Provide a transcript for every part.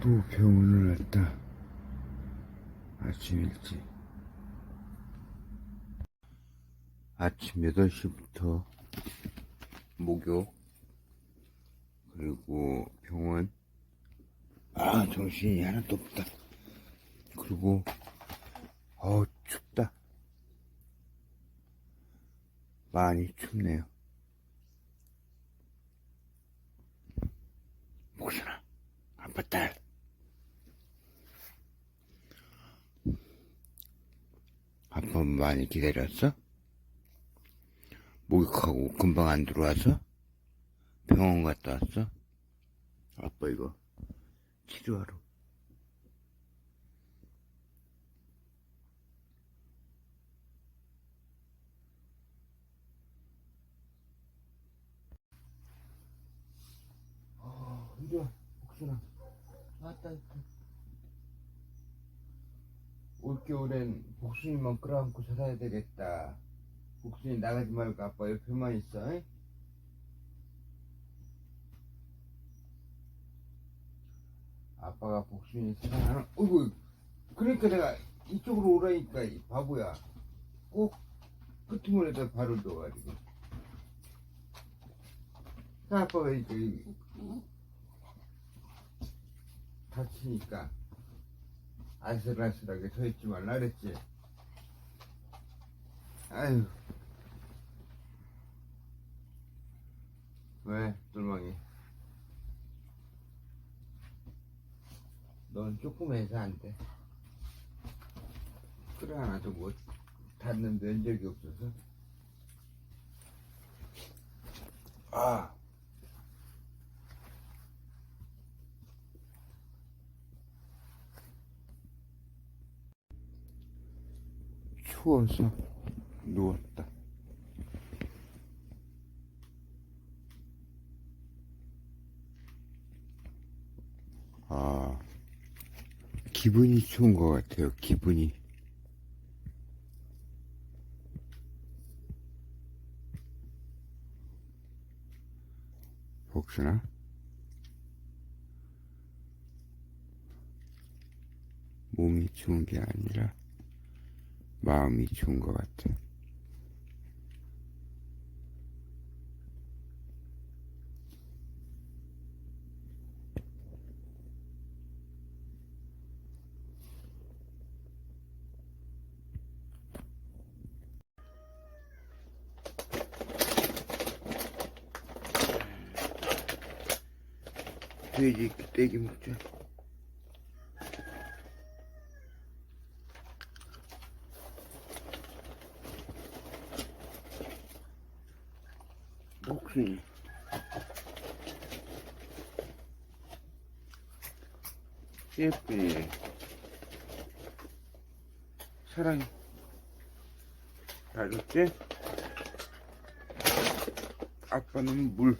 또 병원을 왔다. 아침 일찍. 아침 8시부터 목욕, 그리고 병원. 아, 정신이 하나도 없다. 그리고, 어우, 춥다. 많이 춥네요. 목순아, 아빠 딸. 아빠 많이 기다렸어? 목욕하고 금방 안 들어와서? 병원 갔다 왔어? 아빠 이거 치료하러. 아, 이리 와, 복순아. 왔다, 왔다. 올겨울엔 복순이만 끌어안고 살아야 되겠다. 복순이 나가지 말고 아빠 옆에만 있어. 잉? 아빠가 복순이 사랑하는, 어이구, 그러니까 내가 이쪽으로 오라니까, 이 바보야. 꼭 끄트머리에다 발을 넣어가지고. 아빠가 이제, 이- 다치니까 아슬아슬하게 서 있지 말라 그랬지. 아유. 왜, 똘망이? 넌 조금 해서 안 돼. 그래, 하나도 뭐, 닿는 면적이 없어서. 아. 추워서 누웠다. 아, 기분이 추운 것 같아요, 기분이. 혹시나? 몸이 추운 게 아니라 마음이 추운 것 같아. 돼지 떼기 먹자. 목순이. 예쁘니. 사랑해. 알았지? 아빠는 물.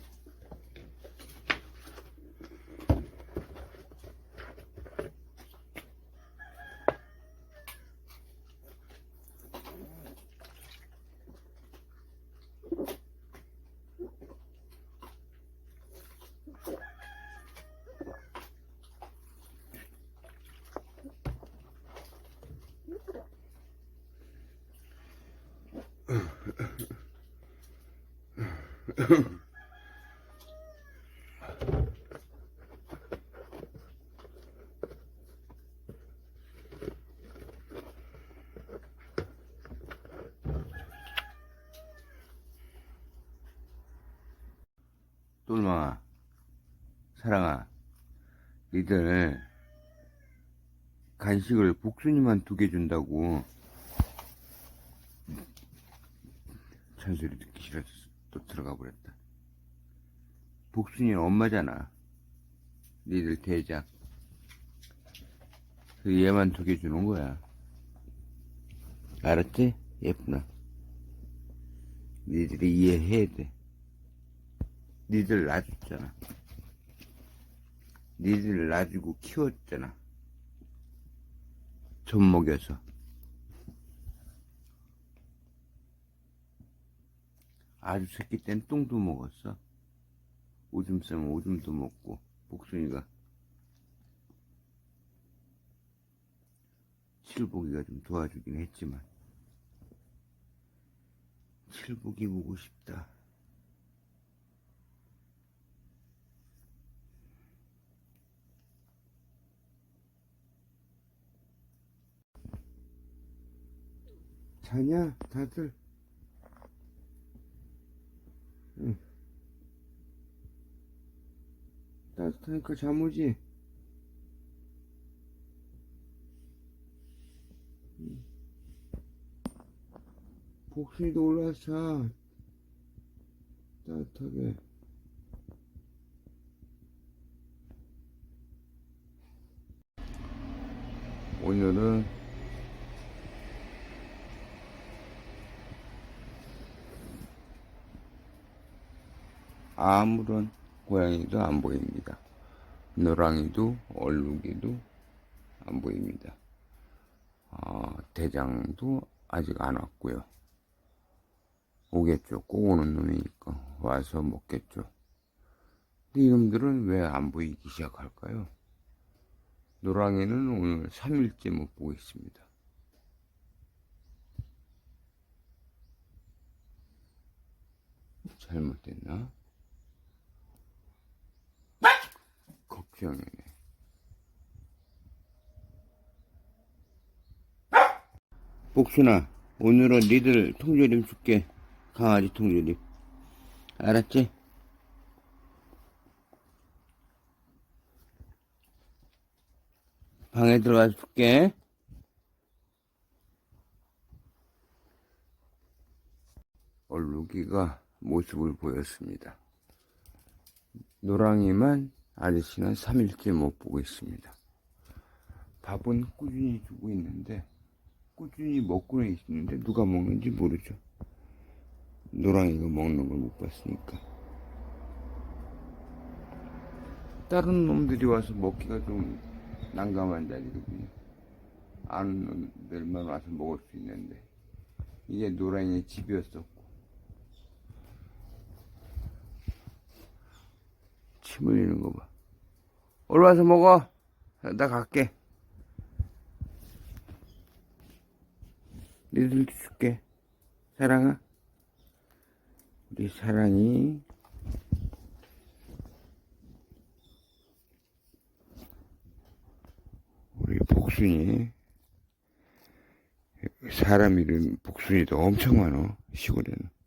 똘망아, 사랑아, 니들 간식을 복순이만 두 개 준다고. 잔소리 듣기 싫어서 또 들어가 버렸다. 복순이는 엄마잖아. 니들 대장. 그 얘만 두 개 주는 거야. 알았지? 예쁘나? 니들이 이해해야 돼. 니들 놔줬잖아. 니들 놔주고 키웠잖아. 젖 먹여서. 아주 새끼 땐 똥도 먹었어. 오줌 싸면 오줌도 먹고, 복순이가 칠복이가 좀 도와주긴 했지만 칠복이 보고 싶다. 자냐 다들? 응. 따뜻하니까 잠 오지? 복순이도 올라와서 자. 따뜻하게. 오늘은 아무런 고양이도 안 보입니다. 노랑이도 얼룩이도 안 보입니다. 아, 대장도 아직 안 왔고요. 오겠죠. 꼭 오는 놈이니까 와서 먹겠죠. 근데 이놈들은 왜 안 보이기 시작할까요? 노랑이는 오늘 3일째 못 보고 있습니다. 잘못됐나? 걱정이네. 복순아, 오늘은 니들 통조림 줄게. 강아지 통조림. 알았지? 방에 들어가서 줄게. 얼룩이가 모습을 보였습니다. 노랑이만 아저씨는 3일째 못 보고 있습니다. 밥은 꾸준히 주고 있는데 꾸준히 먹고는 있는데 누가 먹는지 모르죠. 노랑이가 먹는 걸 못 봤으니까. 다른 놈들이 와서 먹기가 좀 난감한 자리거든요. 아는 놈들만 와서 먹을 수 있는데 이게 노랑이의 집이었었고 침 흘리는 거 봐. 올라와서 먹어. 나 갈게. 니들도 줄게. 사랑아. 우리 사랑이. 우리 복순이. 사람 이름 복순이도 엄청 많어. 시골에는.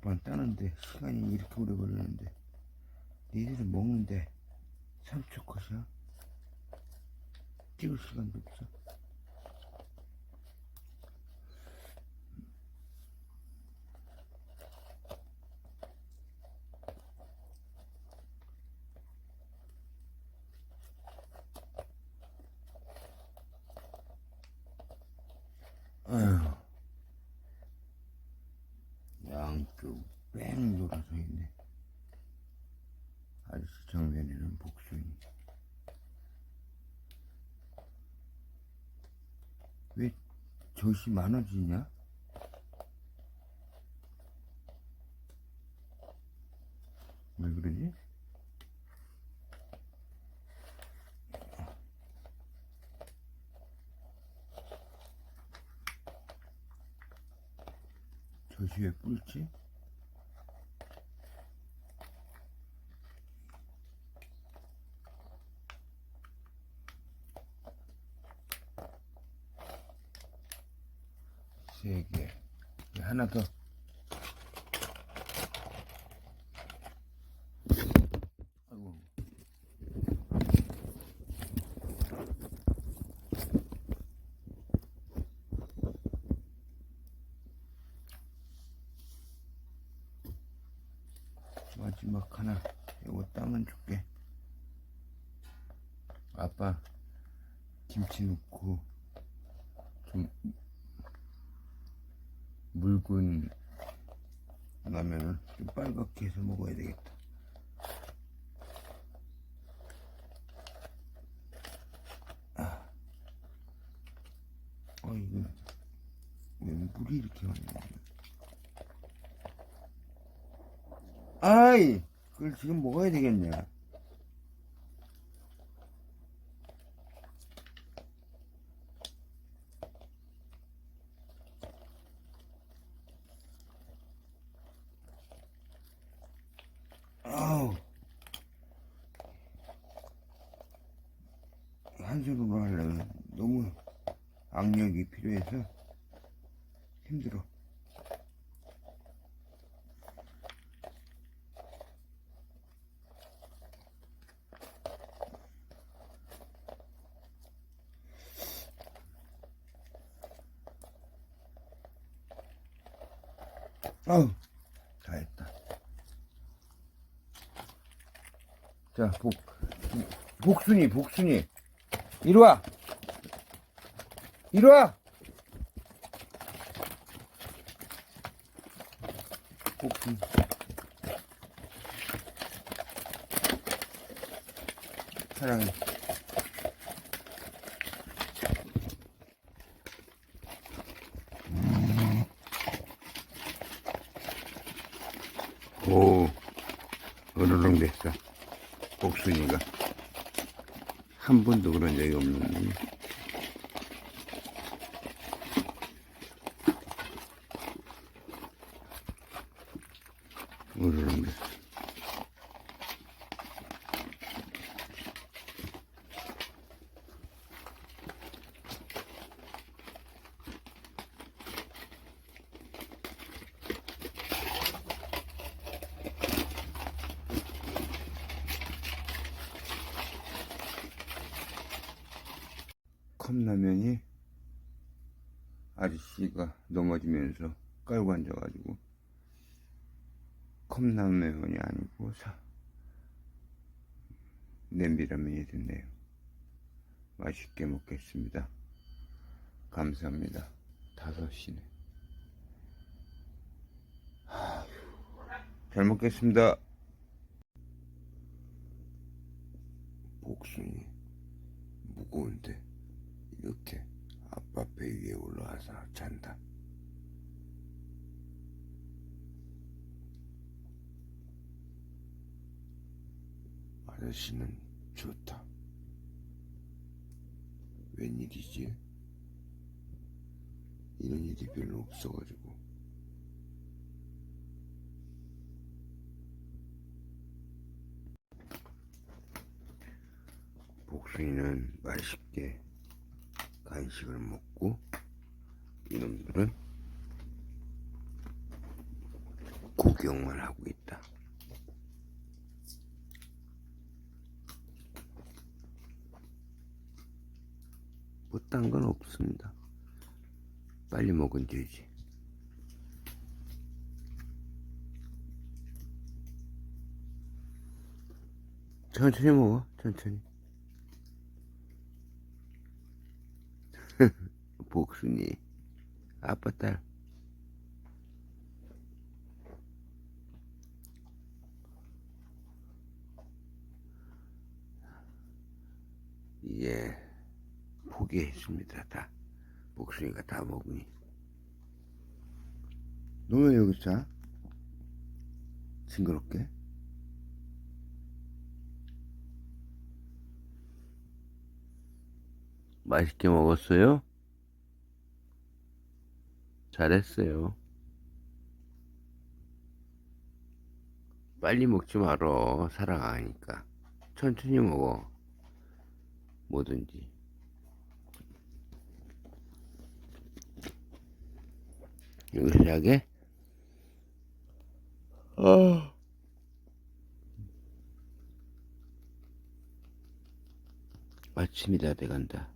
아빠는 따는데 시간이 이렇게 오래 걸리는데 니들은 먹는데 3초 컷이야? 찍을 시간도 없어 아휴 양쪽 뺑 돌아서 있네. 아저씨 정면에는 복순이. 왜 젖이 많아지냐? 왜 그러지? 젖이 왜 뿔지? 세 개. 네, 하나 더. 아이고. 마지막 하나. 이거 따면 줄게. 아빠 김치 넣고 좀 묽은 라면은 좀 빨갛게 해서 먹어야 되겠다. 물이 이렇게 많네. 아이, 그걸 지금 먹어야 되겠냐? 아우. 한 손으로 하려면 너무 악력이 필요해서 힘들어. 아우, 다 했다. 자, 복, 복순이, 복순이. 이리 와. 이리 와. 복순이. 사랑해. 오, 으르렁 됐어. 복순이가. 한 번도 그런 적이 없는데. 으르렁 됐어. 컵라면이 아저씨가 넘어지면서 깔고 앉아가지고 컵라면이 아니고 사 냄비라면이 됐네요. 맛있게 먹겠습니다. 감사합니다. 다섯 시네. 아휴, 잘 먹겠습니다. 복순이 무거운데 이렇게 아빠 배 위에 올라와서 잔다. 아저씨는 좋다. 웬일이지? 이런 일이 별로 없어가지고. 복순이는 맛있게 간식을 먹고 이놈들은 구경만 하고 있다. 뭐딴건 없습니다. 빨리 먹은 죄지. 천천히 먹어, 천천히. 복순이. 아빠 딸. 예. 포기했습니다 다. 복순이가 다 먹으니. 너왜 여기 자? 징그럽게 맛있게 먹었어요? 잘했어요. 빨리 먹지 말어. 살아가니까. 천천히 먹어. 뭐든지. 이거 시작해? 아. 아침이 다 돼간다.